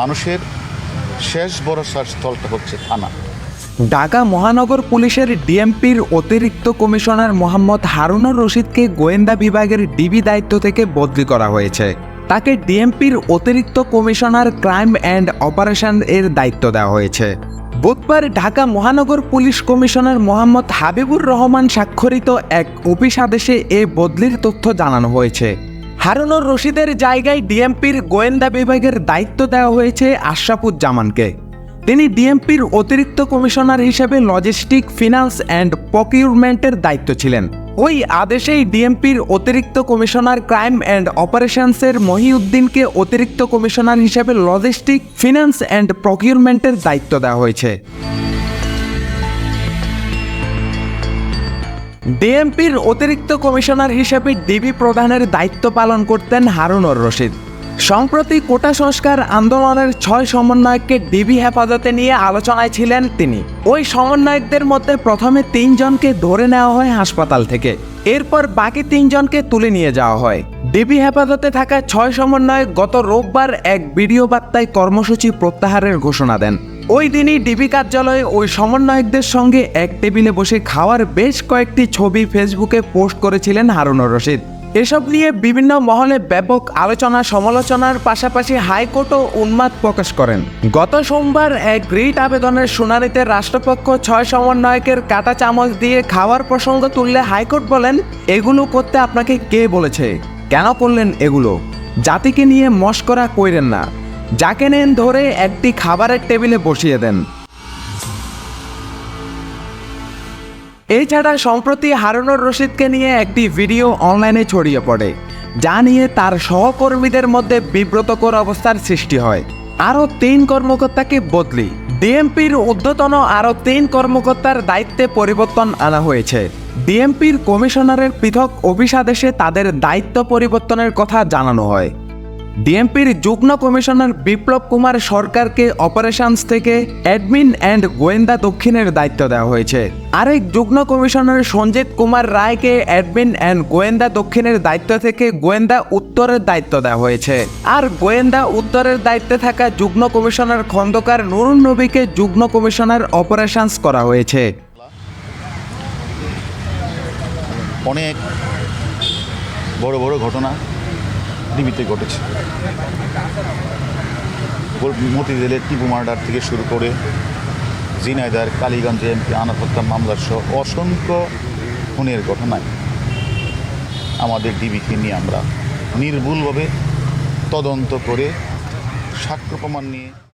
মানুষের শেষ ভরসার স্থলটা হচ্ছে থানা। ঢাকা মহানগর পুলিশের ডিএমপির অতিরিক্ত কমিশনার মোহাম্মদ হারুনুর রশিদকে গোয়েন্দা বিভাগের ডিবি দায়িত্ব থেকে বদলি করা হয়েছে। তাকে ডিএমপির অতিরিক্ত কমিশনার ক্রাইম অ্যান্ড অপারেশন এর দায়িত্ব দেওয়া হয়েছে। বুধবার ঢাকা মহানগর পুলিশ কমিশনার মোহাম্মদ হাবিবুর রহমান স্বাক্ষরিত এক অফিস আদেশে এ বদলির তথ্য জানানো হয়েছে। হারুনুর রশিদের জায়গায় ডিএমপির গোয়েন্দা বিভাগের দায়িত্ব দেওয়া হয়েছে আশরাফুজ্জামানকে। তিনি ডিএমপির অতিরিক্ত কমিশনার হিসেবে লজিস্টিক, ফিনান্স অ্যান্ড প্রকিউরমেন্টের দায়িত্ব ছিলেন। ওই আদেশেই ডিএমপির অতিরিক্ত কমিশনার ক্রাইম অ্যান্ড অপারেশনসের মহিউদ্দিনকে অতিরিক্ত কমিশনার হিসেবে লজিস্টিক, ফিনান্স অ্যান্ড প্রকিউরমেন্টের দায়িত্ব দেওয়া হয়েছে। ডিএমপির অতিরিক্ত কমিশনার হিসেবে ডিবি প্রধানের দায়িত্ব পালন করতেন হারুনর রশিদ। সম্প্রতি কোটা সংস্কার আন্দোলনের ছয় সমন্বয়ককে ডিবি হেফাজতে নিয়ে আলোচনায় ছিলেন তিনি। ওই সমন্বয়কদের মধ্যে প্রথমে তিনজনকে ধরে নেওয়া হয় হাসপাতাল থেকে। এরপর বাকি তিনজনকে তুলে নিয়ে যাওয়া হয়। ডিবি হেফাজতে থাকা ছয় সমন্বয়ক গত রোববার এক ভিডিও বার্তায় কর্মসূচি প্রত্যাহারের ঘোষণা দেন। ওই দিনই ডিবি কার্যালয়ে ওই সমন্বয়কদের সঙ্গে এক টেবিলে বসে খাওয়ার বেশ কয়েকটি ছবি ফেসবুকে পোস্ট করেছিলেন হারুনুর রশিদ। এসব নিয়ে বিভিন্ন মহলে ব্যাপক আলোচনা সমালোচনার পাশাপাশি হাইকোর্টও উন্মাদ প্রকাশ করেন। গত সোমবার এক রিট আবেদনের শুনানিতে রাষ্ট্রপক্ষ ছয় সমন্বয়কের কাটা চামচ দিয়ে খাওয়ার প্রসঙ্গ তুললে হাইকোর্ট বলেন, এগুলো করতে আপনাকে কে বলেছে? কেন করলেন এগুলো? জাতিকে নিয়ে মস্করা কইরেন না। যাকে নেন ধরে একটি খাবারের টেবিলে বসিয়ে দেন। এছাড়া সম্প্রতি হারুনুর রশিদকে নিয়ে একটি ভিডিও অনলাইনে ছড়িয়ে পড়ে, যা নিয়ে তার সহকর্মীদের মধ্যে বিব্রতকর অবস্থার সৃষ্টি হয়। আরও তিন কর্মকর্তাকে বদলি, ডিএমপির ঊর্ধ্বতন আরও তিন কর্মকর্তার দায়িত্বে পরিবর্তন আনা হয়েছে। ডিএমপির কমিশনারের পৃথক অভিষাদেশে তাদের দায়িত্ব পরিবর্তনের কথা জানানো হয়। ডিএমপির যুগ্ম কমিশনার বিপ্লব কুমার সরকারকে অপারেশনস থেকে অ্যাডমিন অ্যান্ড গোয়েন্দা দক্ষিণের দায়িত্ব দেওয়া হয়েছে। আরেক যুগ্ম কমিশনার সঞ্জিত কুমার রায়কে অ্যাডমিন অ্যান্ড গোয়েন্দা দক্ষিণের দায়িত্ব থেকে গোয়েন্দা উত্তরের দায়িত্ব দেওয়া হয়েছে। আর গোয়েন্দা উত্তরের দায়িত্বে থাকা যুগ্ম কমিশনার খন্দকার নুরুন নবীকে যুগ্ম কমিশনার অপারেশনস করা হয়েছে। অনেক বড় বড় ঘটনা। ডিবিতে ঘটেছে। মতি মতিঝিলের টিপু মার্ডার থেকে শুরু করে জিনাইদার কালীগঞ্জ এমপি আনা হত্যা মামলার সহ অসংখ্য খুনের ঘটনায় আমাদের ডিবিকে নিয়ে আমরা নির্ভুলভাবে তদন্ত করে সাক্ষ্য প্রমাণ নিয়ে